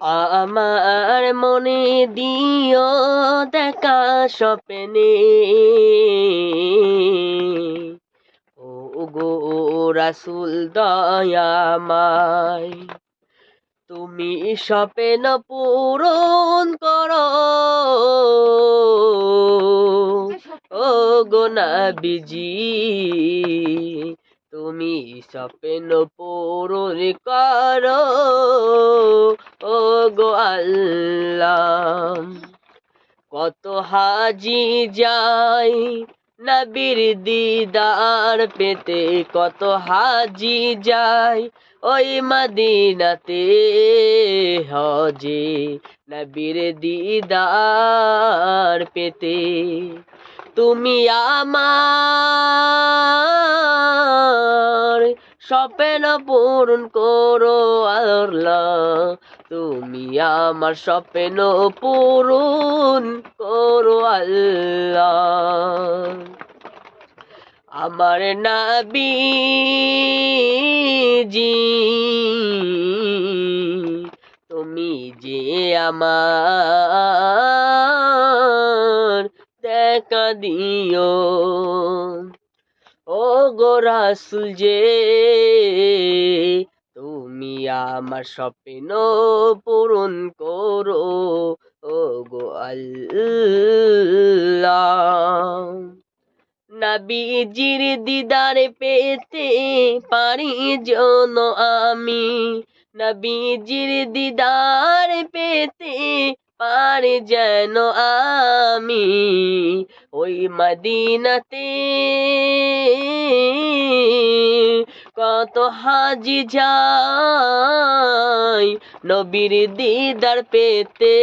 আমার মনে দিও দেখা স্বপ্নে। ও গো রাসুল দয়ামায় তুমি স্বপ্ন পূরণ করো। ও গো নাবিজি, তুমি স্বপ্ন পূরণ করো। গো আল্লাহ। কত হাজি যায় নবীর দিদার পেতে, কত হাজি যায় ওই মদিনাতে হজে নবীর দিদার পেতে। তুমি আমার স্বপ্ন পূরণ করো, আল্লাহ। তুমি আমার স্বপ্ন পূরণ করো, আল্লাহ। আমার নাবিজি, তুমি যে আমার দেখা দিও। ও গো রাসুল যে, তুমি আমার স্বপ্ন পূরণ করো ও গো আল্লাহ। নবীজির দিদারে পেতে পারি জন আমি, নবীজির দিদার পেতে পারি যেন আমি, ওই মদিনাতে কত হাজি যায় নবীর দিদার পেতে।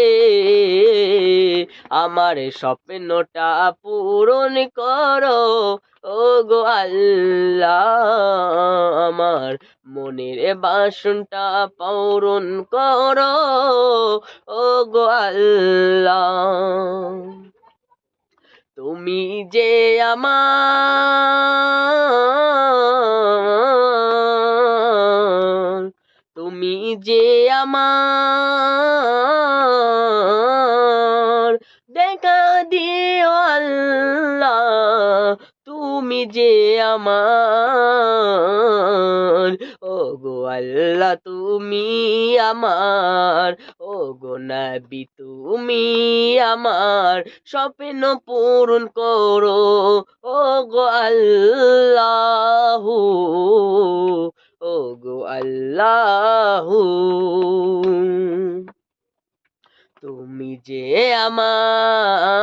আমার স্বপ্নটা পূরণ করো ও গো আল্লাহ। আমার মনের বাসনটা পূরণ করো ও গো আল্লাহ। তুমি যে আমার আমার। দেখা দিও আল্লাহ, তুমি যে আমার। ও গো আল্লাহ, তুমি আমার। ও গো নবী, তুমি আমার। স্বপ্ন পূরণ করো ও গো আল্লাহ। আল্লাহ। তুমি যে আমার